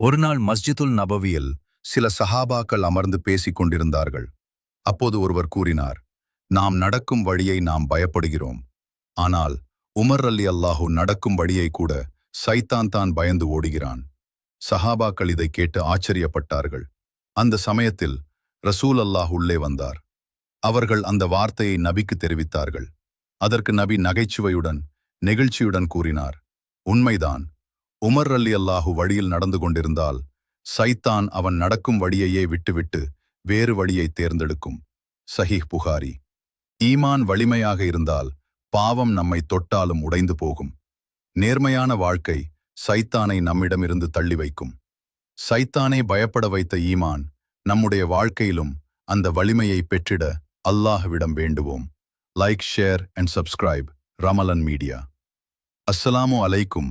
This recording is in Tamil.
ஒருநாள் மஸ்ஜிதுல் நபவியில் சில சஹாபாக்கள் அமர்ந்து பேசிக் கொண்டிருந்தார்கள். அப்போது ஒருவர் கூறினார் நாம் நடக்கும் வழியை நாம் பயப்படுகிறோம். ஆனால் உமர் அல்லி அல்லாஹு நடக்கும் வழியை கூட சைத்தான் தான் பயந்து ஓடுகிறான். சஹாபாக்கள் இதை கேட்டு ஆச்சரியப்பட்டார்கள். அந்த சமயத்தில் ரசூல் அல்லாஹ் உள்ளே வந்தார். அவர்கள் அந்த வார்த்தையை நபிக்கு தெரிவித்தார்கள். அதற்கு நபி நகைச்சுவையுடன் நெகிழ்ச்சியுடன் கூறினார் உண்மைதான். உமர் அல்லி அல்லாஹு வழியில் நடந்து கொண்டிருந்தால் சைத்தான் அவன் நடக்கும் வழியையே விட்டுவிட்டு வேறு வழியை தேர்ந்தெடுக்கும். சஹீஹ் புகாரி. ஈமான் வலிமையாக இருந்தால் பாவம் நம்மை தொட்டாலும் உடைந்து போகும். நேர்மையான வாழ்க்கை சைத்தானை நம்மிடமிருந்து தள்ளி வைக்கும். சைத்தானை பயப்பட வைத்த ஈமான் நம்முடைய வாழ்க்கையிலும் அந்த வலிமையை பெற்றிட அல்லாஹ்விடம் வேண்டுவோம். Like share and subscribe. Ramalan media. அஸ்ஸலாமு அலைக்கும்